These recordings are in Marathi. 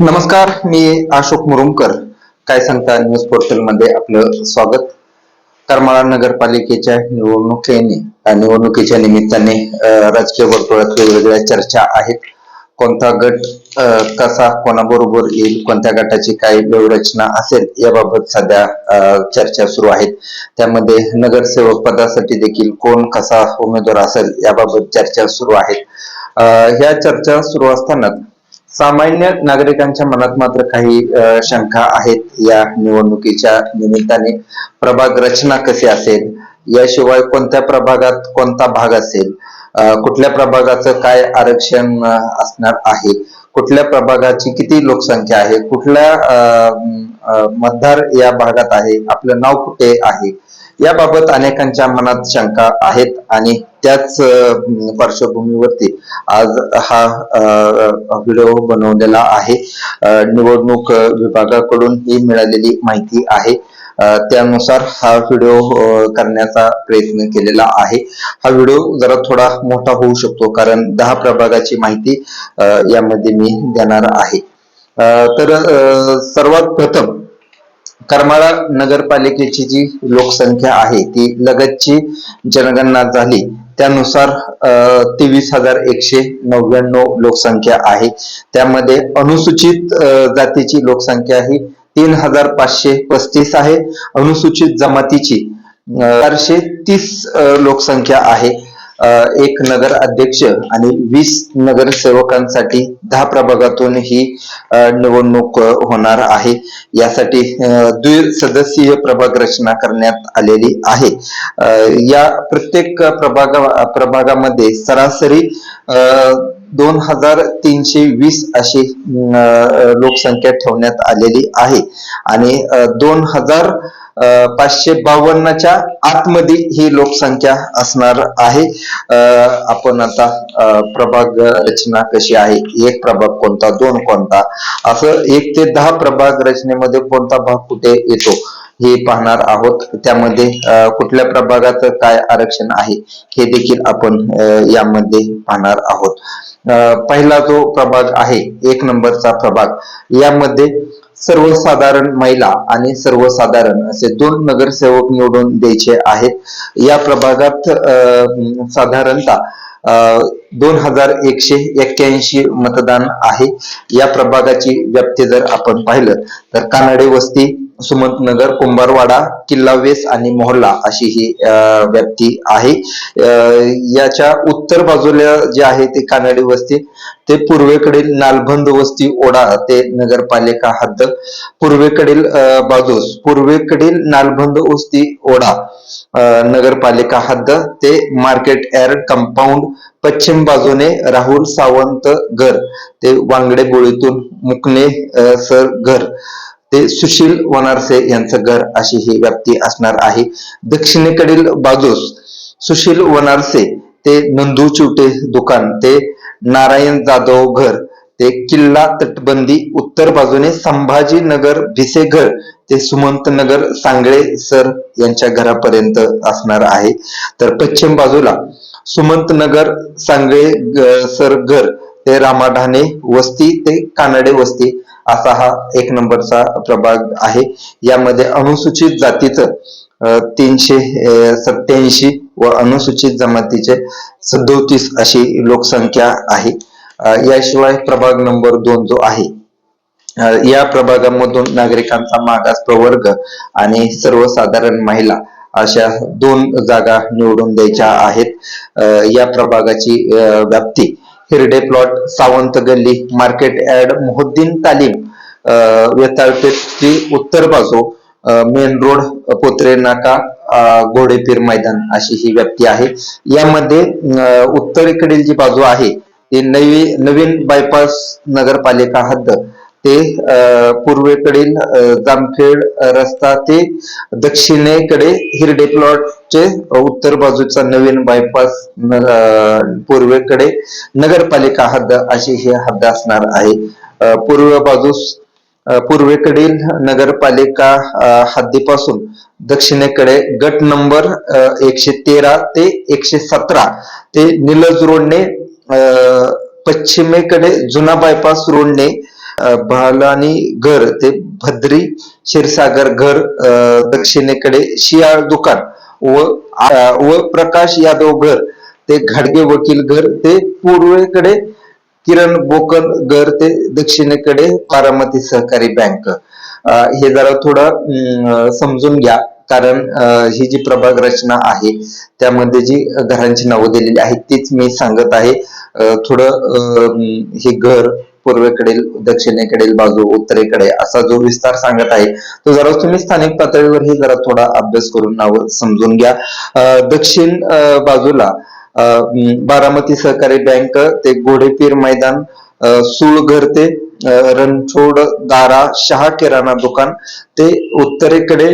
नमस्कार मी अशोक मुरुमकर. काय सांगता न्यूज पोर्टलमध्ये आपलं स्वागत. करमाळा नगरपालिकेच्या निवडणुकीने निवडणुकीच्या निमित्ताने राजकीय वर्तुळात वेगवेगळ्या चर्चा आहेत. कोणता गट कसा कोणाबरोबर येईल कोणत्या गटाची काय व्यवरचना असेल याबाबत सध्या चर्चा सुरू आहेत. त्यामध्ये नगरसेवक पदासाठी देखील कोण कसा उमेदवार असेल याबाबत चर्चा सुरू आहेत. ह्या चर्चा सुरू असताना सामान्य नागरिकांच्या मनात मात्र काही शंका आहेत या निवडणुकीच्या निमित्ताने. प्रभाग रचना कशी असेल? याशिवाय कोणत्या प्रभागात कोणता भाग असेल? कुठल्या प्रभागाचं काय आरक्षण असणार आहे? कुठल्या प्रभागाची किती लोकसंख्या आहे? कुठल्या मतदार या भागात आहे? आपलं नाव कुठे आहे? याबाबत अनेकांच्या मनात शंका आहेत आणि त्याच पार्श्वभूमीवरती आज हा व्हिडिओ बनवलेला आहे. निवडणूक विभागाकडून ही मिळालेली माहिती आहे. त्यानुसार हा व्हिडिओ करण्याचा प्रयत्न केलेला आहे. हा व्हिडिओ जरा थोडा मोठा होऊ शकतो कारण दहा प्रभागाची माहिती यामध्ये मी देणार आहे. तर सर्वात प्रथम करमाळा नगरपालिकेची जी लोकसंख्या आहे ती लगतची जनगणना झाली. त्यानुसार तेवीस हजार एकशे नव्याण्णव लोकसंख्या आहे. त्यामध्ये अनुसूचित जातीची लोकसंख्या ही तीन हजार पाचशे पस्तीस आहे. अनुसूचित जमातीची चारशे तीस लोकसंख्या आहे. एक नगर अध्यक्ष आणि वीस नगरसेवकांसाठी दहा प्रभागातून ही निवडणूक होणार आहे. यासाठी द्विसदस्यीय प्रभाग रचना करण्यात आलेली आहे. या प्रत्येक प्रभागा प्रभागामध्ये सरासरी दोन हजार तीनशे वीस अशी लोकसंख्या ठेवण्यात आलेली आहे. आणि दोन हजार पाचशे बावन्नच्या आतमध्ये ही लोकसंख्या असणार आहे. आपण आता प्रभाग रचना कशी आहे एक प्रभाग कोणता दोन कोणता असं एक ते दहा प्रभाग रचनेमध्ये कोणता भाग कुठे येतो हे पाहणार आहोत. त्यामध्ये कुठल्या प्रभागाचं काय आरक्षण आहे हे देखील आपण यामध्ये पाहणार आहोत. पहिला जो प्रभाग आहे एक नंबरचा प्रभाग यामध्ये सर्वसाधारण महिला आणि सर्वसाधारण असे दोन नगरसेवक निवडून द्यायचे आहेत. या प्रभागात अ, साधारणतः दोन हजार एकशे एक्क्याऐंशी मतदान आहे. या प्रभागाची व्याप्ती जर आपण पाहिलं तर कानडे वस्ती सुमंतनगर कुंभारवाडा किल्ला वेस आणि मोहल्ला अशी ही व्यक्ती व्याप्ती आहे याच्या उत्तर बाजूला जे आहे ते कानडी वस्ती ते पूर्वेकडील नालबंद वस्ती ओढा ते नगरपालिका हद्द पूर्वेकडील बाजूस पूर्वेकडील नालबंद वस्ती ओढा नगरपालिका हद्द ते मार्केट यार्ड कंपाऊंड पश्चिम बाजूने राहुल सावंत घर. ते वांगडे बोळीतून मुकणे सर घर. ते सुशील वनारसे यांचं घर अशी ही व्याप्ती असणार आहे. दक्षिणेकडील बाजूस सुशील वनारसे ते नंदू चिवटे दुकान ते नारायण जाधव घर ते किल्ला तटबंदी उत्तर बाजूने संभाजी नगर भिसे घर ते सुमंत नगर सांगळे सर यांच्या घरापर्यंत असणार आहे. तर पश्चिम बाजूला सुमंत नगर सांगळे सर घर ते रामाढाणे वस्ती ते कानडे वस्ती असा हा एक नंबरचा प्रभाग आहे. यामध्ये अनुसूचित जातीचं तीनशे सत्याऐंशी व अनुसूचित जमातीचे सदोतीस अशी लोकसंख्या आहे. याशिवाय प्रभाग नंबर दोन जो आहे या प्रभागामधून नागरिकांचा मागास प्रवर्ग आणि सर्वसाधारण महिला अशा दोन जागा निवडून द्यायच्या आहेत. या प्रभागाची व्याप्ती हिरडे प्लॉट सावंत गल्ली मार्केट ऍड मोहुद्दीन तालीम अ, वेताळपेठची उत्तर बाजू मेन रोड पोत्रे नाका घोडेपीर मैदान अशी ही व्याप्ती आहे. यामध्ये उत्तरेकडील जी बाजू आहे ती नवी नवीन बायपास नगरपालिका हद्द ते पूर्वेकडील जामखेड रस्ता ते दक्षिणेकडे हिरडे प्लॉटचे उत्तर बाजूचा नवीन बायपास पूर्वेकडे नगरपालिका हद्द अशी ही हद्द असणार आहे. पूर्व बाजूस पूर्वेकडील नगरपालिका हद्दीपासून दक्षिणेकडे गट नंबर एकशे तेरा ते एकशे सतरा ते निलज रोडने पश्चिमेकडे जुना बायपास रोडने भालानी घर ते भद्री क्षीरसागर घर अ, दक्षिणेकडे शियाळ दुकान व व प्रकाश यादव घर ते घाडगे वकील घर ते पूर्वेकडे किरण बोकल घर ते दक्षिणेकडे बारामती सहकारी बँक. हे जरा थोडं अं, समजून घ्या कारण ही जी प्रभाग रचना आहे त्यामध्ये जी घरांची नावं दिलेली आहेत तीच मी सांगत आहे. थोडं हे घर पूर्वेकडील दक्षिणेकडील बाजू उत्तरेकडे असा जो विस्तार सांगत आहे तो जरा तुम्ही स्थानिक पातळीवरही जरा थोडा अभ्यास करून नावं समजून घ्या. दक्षिण बाजूला बारामती सहकारी बँक ते घोडेपीर मैदान सुळघर ते रणछोड दारा शहा किराणा दुकान ते उत्तरेकडे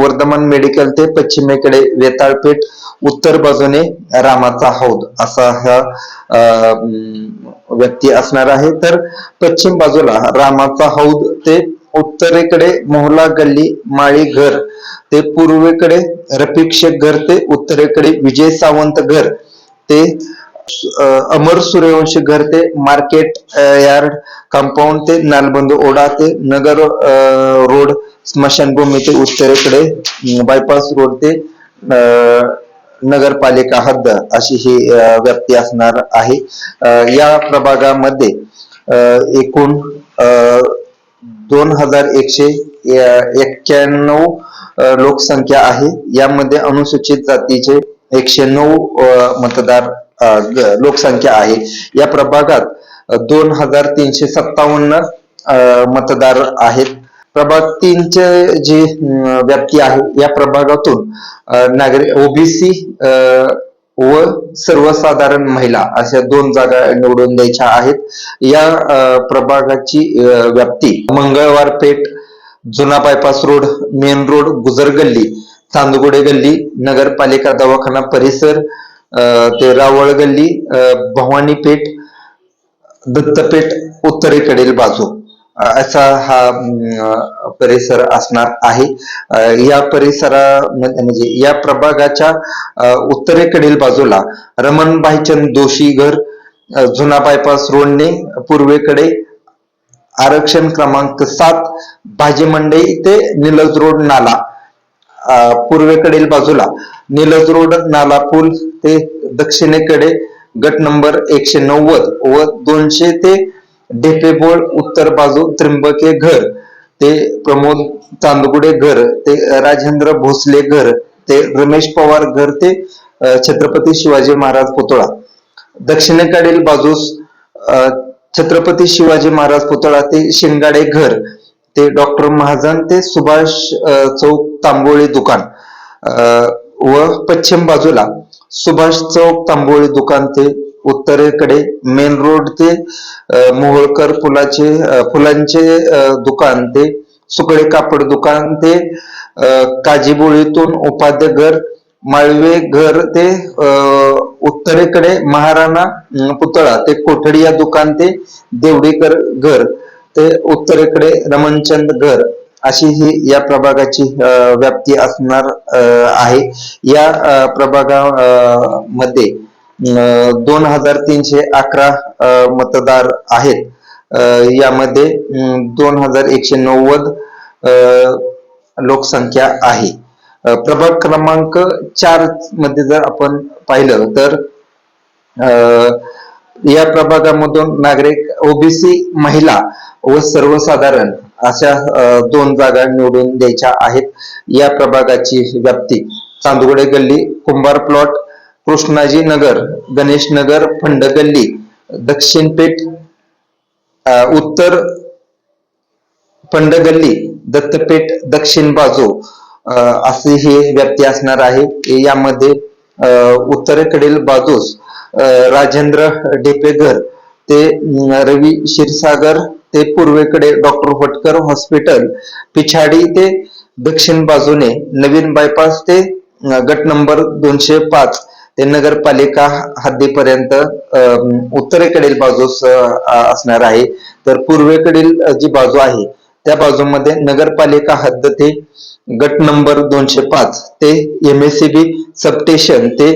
वर्धमान मेडिकल ते पश्चिमेकडे वेताळपेठ उत्तर बाजूने रामाचा हौद असा हा व्यक्ती असणार आहे. तर पश्चिम बाजूला रामाचा हौद ते उत्तरेकडे मोहला गल्ली माळी घर ते पूर्वेकडे रफिक शेख घर ते उत्तरेकडे विजय सावंत घर ते अमर सूर्यवंशी घर ते मार्केट यार्ड कंपाऊंड ते नालबंद ओढा ते नगर रोड स्मशानभूमी ते उत्तरेकडे बायपास रोड ते नगरपालिका हद्द अशी ही व्याप्ती असणार आहे. या प्रभागामध्ये एकूण दोन हजार एकशे एक्क्याण्णव लोकसंख्या आहे. यामध्ये अनुसूचित जातीचे एकशे नऊ मतदार लोकसंख्या आहे. या प्रभागात दोन हजार तीनशे सत्तावन्न मतदार आहेत. प्रभाग तीनचे जी व्याप्ती आहे या प्रभागातून नागरिक ओबीसी व सर्वसाधारण महिला अशा दोन जागा निवडून द्यायच्या आहेत. या प्रभागाची व्याप्ती मंगळवार पेठ जुना bypass road main road Gujar गल्ली चांदगुडे गल्ली नगरपालिका दवाखाना परिसर ते रावळ गल्ली भवानी पेठ दत्तपेठ उत्तरेकडील बाजू. असा हा परिसर असणार आहे. या परिसरामध्ये म्हणजे या प्रभागाच्या उत्तरेकडील बाजूला रमण भाईचंद घर जुना बायपास रोडने पूर्वेकडे आरक्षण क्रमांक सात भाजी मंडई ते निलज रोड नाला पूर्वेकडील बाजूला निलज रोड नाला पूल ते दक्षिणेकडे गट नंबर एकशे नव्वद व दोनशे ते डेपेबोळ उत्तर बाजू त्र्यंबके घर ते प्रमोद चांदगुडे घर ते राजेंद्र भोसले घर ते रमेश पवार घर ते छत्रपती शिवाजी महाराज पुतळा. दक्षिणेकडील बाजूस छत्रपती शिवाजी महाराज पुतळा ते शिंगाडे घर ते डॉक्टर महाजन ते सुभाष चौक तांबोळी दुकान व पश्चिम बाजूला सुभाष चौक तांबोळी दुकान ते उत्तरेकडे मेन रोड ते मोहोळकर फुलाचे फुलांचे दुकान ते सुकळे कापड दुकान ते काजीबोळीतून उपाध्य घर माळवे घर ते उत्तरेकडे महाराणा पुतळा ते कोठडिया दुकान ते देवडीकर घर ते उत्तरेकडे रमणचंद घर अशी ही या प्रभागाची व्याप्ती असणार आहे. या प्रभागामध्ये प्रभागा मध्ये दोन हजार तीनशे अकरा मतदार आहेत. यामध्ये दोन हजार एकशे नव्वद लोकसंख्या आहे. प्रभाग क्रमांक चारमध्ये जर आपण पाहिलं तर या प्रभागामधून नागरिक ओबीसी महिला व सर्वसाधारण अशा दोन जागा निवडून द्यायच्या आहेत. या प्रभागाची व्याप्ती चांदगुडे गल्ली कुंभार प्लॉट कृष्णाजी नगर गणेश नगर फंड गल्ली दक्षिण पेठ उत्तर पंडगल्ली दत्तपेठ दक्षिण बाजू असे हे व्यक्ती असणार आहे यामध्ये उत्तरेकडील बाजूस राजेंद्र डेपेघर ते रवी क्षीरसागर ते पूर्वेकडे डॉक्टर भटकर हॉस्पिटल पिछाडी ते दक्षिण बाजूने नवीन बायपास ते गट नंबर दोनशे पाच. ते नगरपालिका हद्दीपर्यंत उत्तरेकडील बाजूस असणार आहे. तर पूर्वेकडील जी बाजू आहे त्या बाजूमध्ये नगरपालिका हद्द ते गट नंबर दोनशे पाच ते M S C B substation ते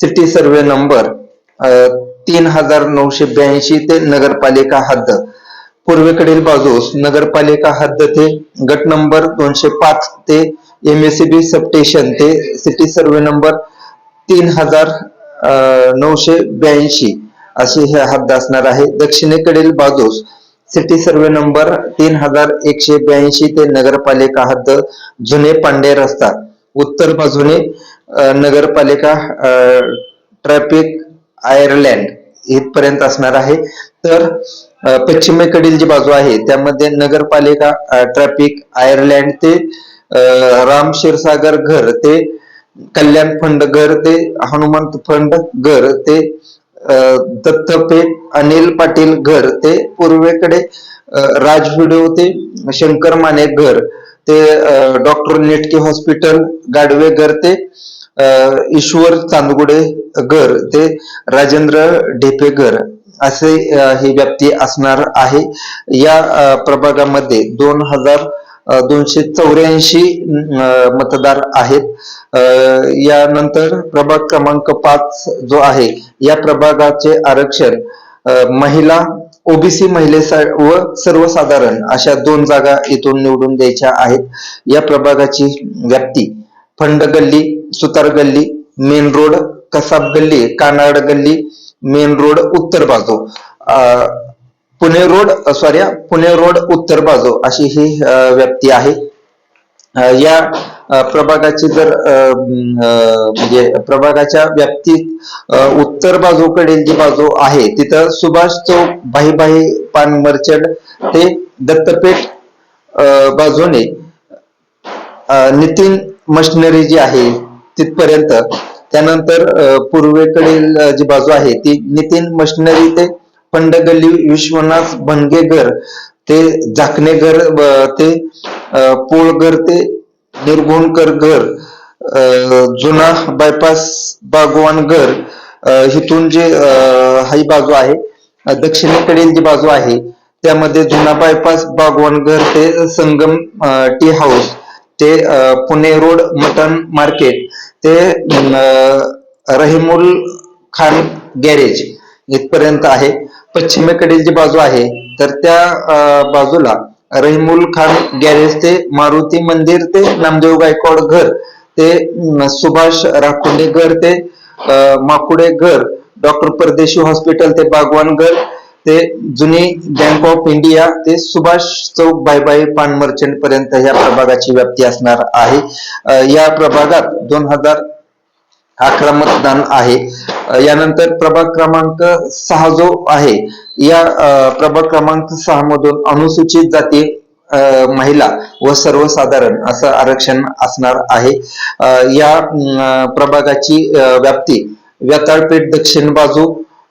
सिटी सर्वे नंबर तीन हजार नऊशे ब्याऐंशी ते नगरपालिका हद्द. पूर्वेकडील बाजूस नगरपालिका हद्द ते गट नंबर दोनशे पाच ते M S C B substation ते सिटी सर्वे नंबर तीन हजार नऊशे ब्याऐंशी अशी हे हद्द असणार आहे. दक्षिणेकडील बाजूस सिटी सर्वे नंबर तीन हजार एकशे ब्याऐंशी ते नगरपालिका हद्द जुने पांडे रस्ता. उत्तर बाजूने नगरपालिका ट्रॅफिक आयर्लँड इथपर्यंत असणार आहे. तर पश्चिमेकडील जी बाजू आहे त्यामध्ये नगरपालिका ट्रॅफिक आयर्लँड ते राम क्षीरसागर घर ते कल्याण फंड घर ते हनुमंत फंड घर ते अं, दत्तपेठ अनिल पाटील घर ते पूर्वेकडे राज व्हिडिओ ते शंकर माने घर ते डॉक्टर नेटके हॉस्पिटल गाडवे घर ते अं, ईश्वर चांदगुडे घर ते राजेंद्र ढेपे घर असे ही व्याप्ती असणार आहे. या प्रभागामध्ये दोन हजार दोनशे चौऱ्याऐंशी मतदार आहेत. अं, यानंतर प्रभाग क्रमांक पाच जो आहे या प्रभागाचे आरक्षण महिला ओबीसी महिलेसा व सर्वसाधारण अशा दोन जागा इथून निवडून द्यायच्या आहेत. या प्रभागाची व्याप्ती फंड गल्ली सुतार गल्ली मेन रोड कसाब गल्ली कानाड गल्ली मेन रोड उत्तर बाजू. Pune road sorry Pune road उत्तर बाजू अशी ही व्याप्ती आहे. या प्रभागाची जर अं, म्हणजे प्रभागाच्या व्याप्तीत उत्तर बाजूकडील जी बाजू आहे तिथं सुभाष चौक भाईबाई पान मर्चंट ते दत्तपेठ अं, बाजूने नितीन मशिनरी जी आहे तिथपर्यंत. त्यानंतर अं, पूर्वेकडील जी बाजू आहे ती नितीन मशिनरी ते पंडगल्ली विश्वनाथ भंगेकर ते झाकणेकर ते पोळकर ते निर्गुणकर घर जुना बायपास बागवान घर हिथून इथून जे ही बाजू आहे दक्षिणेकडील जी बाजू आहे त्यामध्ये जुना बायपास बागवान घर ते संगम टी हाऊस ते पुणे रोड मटन मार्केट ते रहिमुल खान गॅरेज इथपर्यंत आहे. पश्चिमेकडील जी बाजू आहे तर त्या बाजूला रहिमुल खान गॅरेज ते मारुती मंदिर ते नामदेव गायकवाड घर ते सुभाष राखोंडे घर ते माकुडे घर डॉक्टर परदेशी हॉस्पिटल ते बागवान घर ते जुनी बँक ऑफ इंडिया ते सुभाष चौक बायबाई पान मर्चंट पर्यंत या प्रभागाची व्याप्ती असणार आहे. या प्रभागात दोन हजार हा मतदान आहे. यानंतर प्रभाग क्रमांक सहा जो आहे या प्रभाग क्रमांक सहा मधून अनुसूचित जाती अं, महिला व सर्वसाधारण असं आरक्षण असणार आहे. या प्रभागाची व्याप्ती व्यताळपेठ दक्षिण बाजू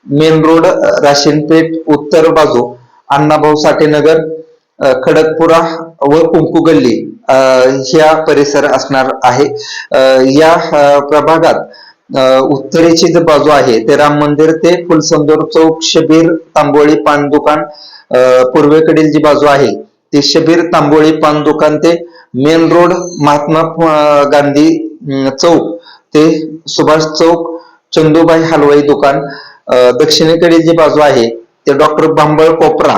मेन रोड राशीनपेठ उत्तर बाजू अण्णाभाऊ साठे नगर खडकपुरा व कुंकू गल्ली ह्या परिसर असणार आहे. या प्रभागात उत्तरेची जी बाजू आहे ते राम मंदिर ते फुलसंदूर चौक शबीर तांबोळी पान दुकान पूर्वेकडील जी बाजू आहे ती शबीर तांबोळी पान दुकान ते मेन रोड महात्मा गांधी चौक ते सुभाष चौक चंदूबाई हलवाई दुकान दक्षिणेकडील जी बाजू आहे ते डॉक्टर बांबळ कोपरा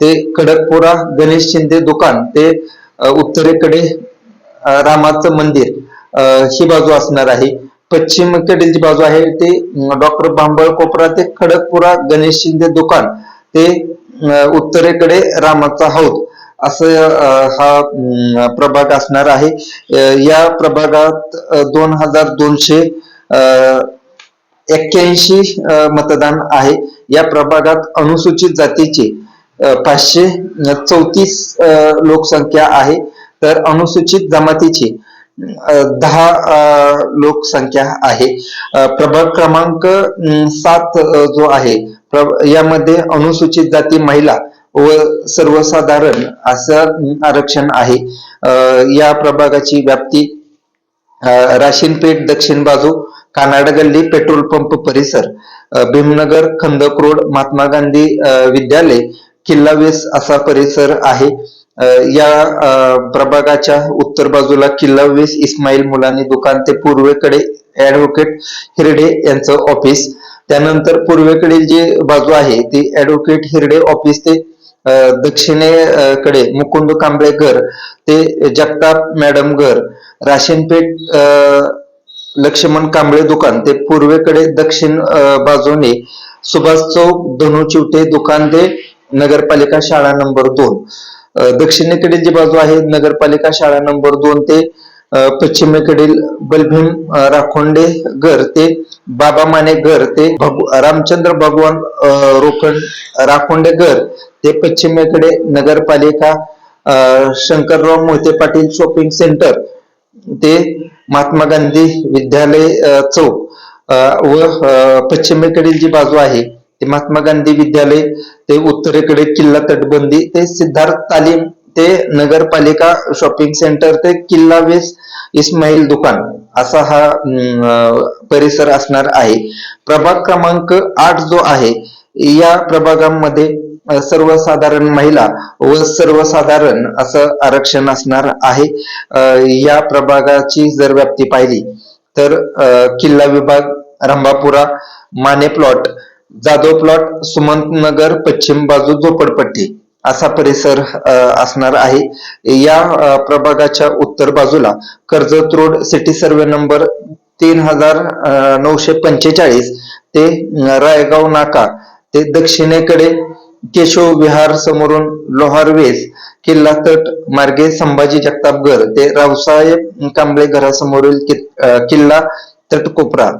ते खडकपुरा गणेश शिंदे दुकान ते उत्तरेकडे रामाचं मंदिर ही बाजू असणार आहे. पश्चिमेकडील जी बाजू आहे ते डॉक्टर बांबळ कोपरा ते खडकपुरा गणेश शिंदे दुकान ते उत्तरेकडे रामाचा हौद. असं हा प्रभाग असणार आहे. या प्रभागात दोन हजार दोनशे एक्क्याऐंशी मतदान आहे. या प्रभागात अनुसूचित जातीचे पाचशे चौतीस लोकसंख्या आहे. तर अनुसूचित जमातीची दहा लोकसंख्या आहे. प्रभाग क्रमांक सात जो आहे यामध्ये अनुसूचित जाती महिला व सर्वसाधारण असं आरक्षण आहे. या प्रभागाची व्याप्ती अ, राशीनपेठ दक्षिण बाजू कानाड गल्ली पेट्रोल पंप परिसर भीमनगर खंदक रोड महात्मा गांधी विद्यालय किल्लावेस असा परिसर आहे. या प्रभागाच्या उत्तर बाजूला किल्लावेस इस्माईल मुलानी दुकान ते पूर्वेकडे ऍडव्होकेट हिरडे यांचं ऑफिस. त्यानंतर पूर्वेकडील जी बाजू आहे ती ऍडव्होकेट हिरडे ऑफिस ते दक्षिणेकडे मुकुंद कांबळे घर ते जगताप मॅडम घर राशीनपेठ अं, लक्ष्मण कांबळे दुकान ते पूर्वेकडे दक्षिण बाजूने सुभाष चौक धनुचिवटे दुकान ते नगरपालिका शाळा नंबर दोन. दक्षिणेकडील जी बाजू आहे नगरपालिका शाळा नंबर दोन ते पश्चिमेकडील बलभीम राखोंडे घर ते बाबा माने घर ते भगव- रामचंद्र भगवान अं, राखोंडे घर ते पश्चिमेकडे नगरपालिका शंकरराव मोहिते पाटील शॉपिंग सेंटर ते महात्मा गांधी विद्यालय चौक व पश्चिमेकडील जी बाजू आहे ते महात्मा गांधी विद्यालय ते उत्तरेकडे किल्ला तटबंदी ते सिद्धार्थ तालीम ते नगरपालिका शॉपिंग सेंटर ते किल्ला वेस इस्माईल दुकान असा हा परिसर असणार आहे. प्रभाग क्रमांक आठ जो आहे या प्रभागामध्ये सर्वसाधारण महिला व सर्वसाधारण असं आरक्षण असणार आहे. या प्रभागाची जर व्याप्ती पाहिली तर किल्ला विभाग रंभापुरा माने प्लॉट जाधव प्लॉट सुमंत नगर पश्चिम बाजू झोपडपट्टी असा परिसर असणार आहे. या प्रभागाच्या उत्तर बाजूला Karjat road city survey number तीन हजार नऊशे पंचेचाळीस ते रायगाव नाका ते दक्षिणेकडे केशव विहार समोरून लोहार वेस किल्ला तट मार्गे संभाजी जगतापगर ते रावसाहेब कांबळे घरासमोरील किल्ला तट कोपरा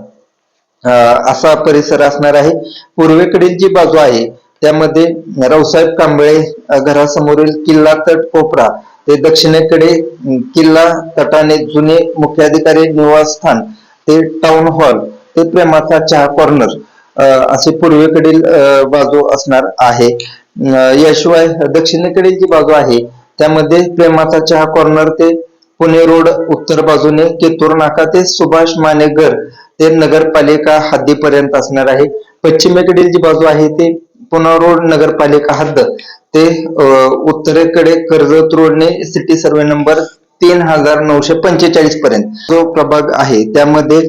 असा परिसर असणार आहे. पूर्वेकडील जी बाजू आहे त्यामध्ये रावसाहेब कांबळे घरासमोरील किल्ला तट कोपरा ते दक्षिणेकडे किल्ला तटाने जुने मुख्याधिकारी निवासस्थान ते टाउन हॉल ते प्रेमाचा चहा कॉर्नर असे पूर्वेकडील बाजू असणार आहे. याशिवाय दक्षिणेकडील जी बाजू आहे त्यामध्ये प्रेमाचा चहा कॉर्नर ते पुणे रोड उत्तर बाजूने केतूर नाका ते सुभाष मानेगर ते नगरपालिका हद्दीपर्यंत असणार आहे. पश्चिमेकडील जी बाजू आहे ते पुणे रोड नगरपालिका हद्द. ते उत्तरेकडे कर्जत रोडने सिटी सर्वे नंबर तीन हजार नऊशे पंचेचाळीस पर्यंत. जो प्रभाग आहे त्यामध्ये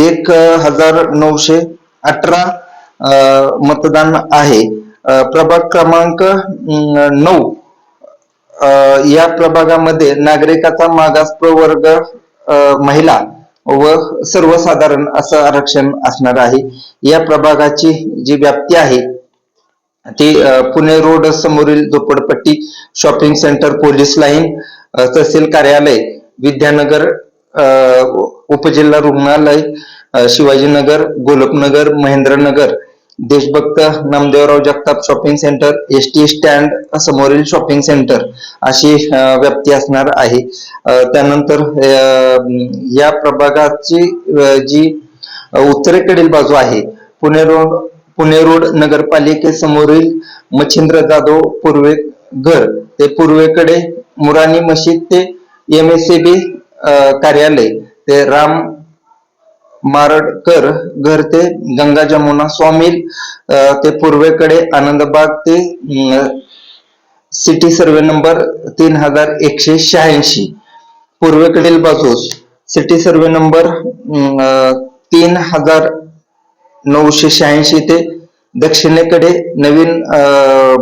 एक हजार नऊशे अठरा मतदान आहे. प्रभाग क्रमांक नऊ या प्रभागामध्ये नागरिकाचा मागास प्रवर्ग महिला व सर्वसाधारण असं आरक्षण असणार आहे. या प्रभागाची जी व्याप्ती आहे ती पुणे रोड समोरील झोपडपट्टी शॉपिंग सेंटर पोलीस लाईन तहसील कार्यालय विद्यानगर उपजिल्हा रुग्णालय शिवाजीनगर गोलपनगर महेंद्रनगर देशभक्त Namdevrao Jagtap shopping centre S T stand समोरील शॉपिंग सेंटर अशी व्याप्ती असणार आहे. त्यानंतर या प्रभागाची जी उत्तरेकडील बाजू आहे पुणे रोड पुणे रोड नगरपालिकेसमोरील मच्छिंद्र जाधव पूर्वे घर. ते पूर्वेकडे मुरानी मशीद ते एम एस सी बी कार्यालय. ते राम मारडकर घर ते गंगा जमुना स्वामी ते पूर्वेकडे आनंदबाग ते सिटी सर्वे नंबर तीन हजार एकशे शहाऐंशी. पूर्वेकडील बाजूस सिटी सर्वे नंबर तीन हजार नऊशे शहाऐंशी ते दक्षिणेकडे नवीन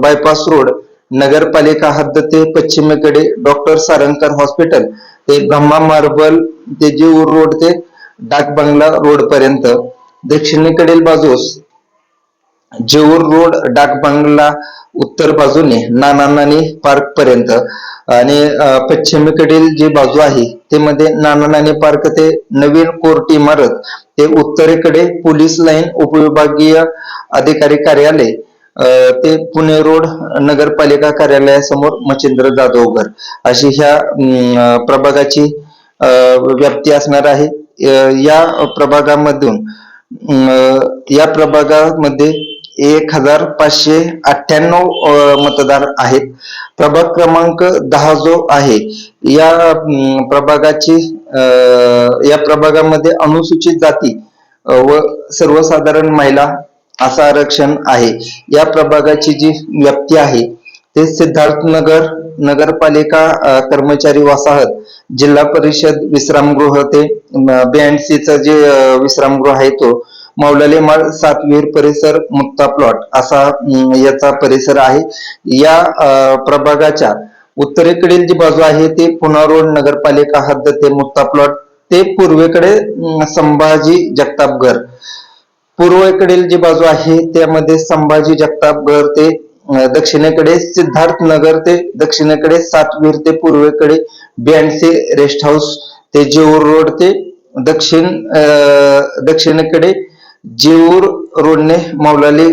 बायपास रोड नगरपालिका हद्द ते पश्चिमेकडे डॉक्टर सारंगकर हॉस्पिटल ते ब्रह्मा मार्बल ते जीव रोड ते डाक बंगला रोड पर्यंत दक्षिणेकडील बाजूस जेऊर रोड डाक बंगला उत्तर बाजूने नाना नानी पार्क पर्यंत आणि पश्चिमेकडील जी बाजू आहे ते मध्ये नाना नानी पार्क ते नवीन कोर्ट इमारत ते उत्तरेकडे पोलीस लाईन उपविभागीय अधिकारी कार्यालय ते पुणे रोड नगरपालिका कार्यालयासमोर मच्छिंद्र जाधवघर. अशी ह्या प्रभागाची व्याप्ती असणार आहे. या प्रभागामधून या प्रभागामध्ये एक हजार पाचशे अठ्ठ्याण्णव मतदार आहेत. प्रभाग क्रमांक दहा जो आहे या प्रभागाची या प्रभागामध्ये अनुसूचित जाती व सर्वसाधारण महिला असं आरक्षण आहे. या प्रभागाची जी व्याप्ती आहे ते सिद्धार्थनगर नगरपालिका कर्मचारी वसाहत जिल्हा परिषद विश्रामगृह ते ब्याऐंशीचं जे विश्रामगृह आहे तो मौलाली माळ सातवीर परिसर मुक्ता प्लॉट असा याचा परिसर आहे. या प्रभागाच्या उत्तरेकडील जी बाजू आहे ते पुणा रोड नगरपालिका हद्द ते मुक्ता प्लॉट ते पूर्वेकडे संभाजी जगतापघर. पूर्वेकडील जी बाजू आहे त्यामध्ये संभाजी जगतापघर ते दक्षिणेकडे सिद्धार्थ नगर ते दक्षिणेकडे सातवीर ते पूर्वेकडे बियांडसे रेस्ट हाऊस ते जेऊर रोड ते दक्षिण दक्षिणेकडे जेऊर रोडने मौलाली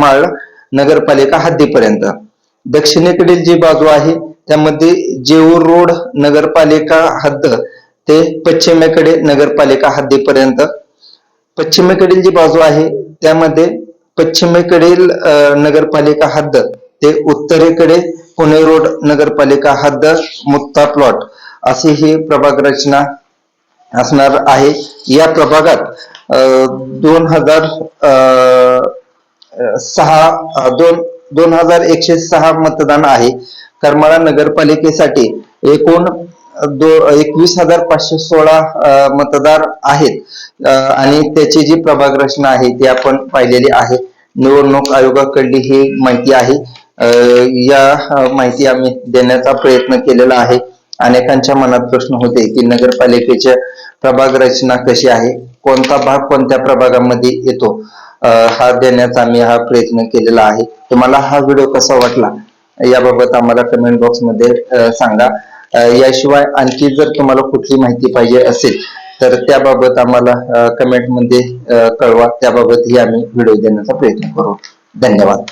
माळ नगरपालिका हद्दीपर्यंत. दक्षिणेकडील जी बाजू आहे त्यामध्ये जेऊर रोड नगरपालिका हद्द ते पश्चिमेकडे नगरपालिका हद्दीपर्यंत. पश्चिमेकडील जी बाजू आहे त्यामध्ये पश्चिमेकडील नगरपालिका हद्द ते उत्तरेकडे पुणे रोड नगरपालिका हद्द मुक्ता प्लॉट अशी ही प्रभाग रचना असणार आहे. या प्रभागात दोन हजार सहा दोन दोन हजार एकशे सहा मतदान आहे. करमाळा नगरपालिकेसाठी एकूण दो एकवीस हजार पाचशे सोळा मतदार आहेत. आणि त्याची जी प्रभाग रचना आहे ती आपण पाहिलेली आहे. निवडणूक आयोगाकडली ही माहिती आहे. या माहिती आम्ही देण्याचा प्रयत्न केलेला आहे. अनेकांच्या मनात प्रश्न होते की नगरपालिकेच्या प्रभाग रचना कशी आहे? कोणता भाग कोणत्या प्रभागामध्ये येतो? हा देण्याचा आम्ही हा प्रयत्न केलेला आहे. तुम्हाला हा व्हिडिओ कसा वाटला? याबाबत आम्हाला कमेंट बॉक्समध्ये सांगा. याशिवाय आणखी जर तुम्हाला कुठली माहिती पाहिजे असेल तर त्याबाबत आम्हाला कमेंटमध्ये कळवा. त्याबाबतही आम्ही व्हिडिओ देण्याचा प्रयत्न करू. धन्यवाद.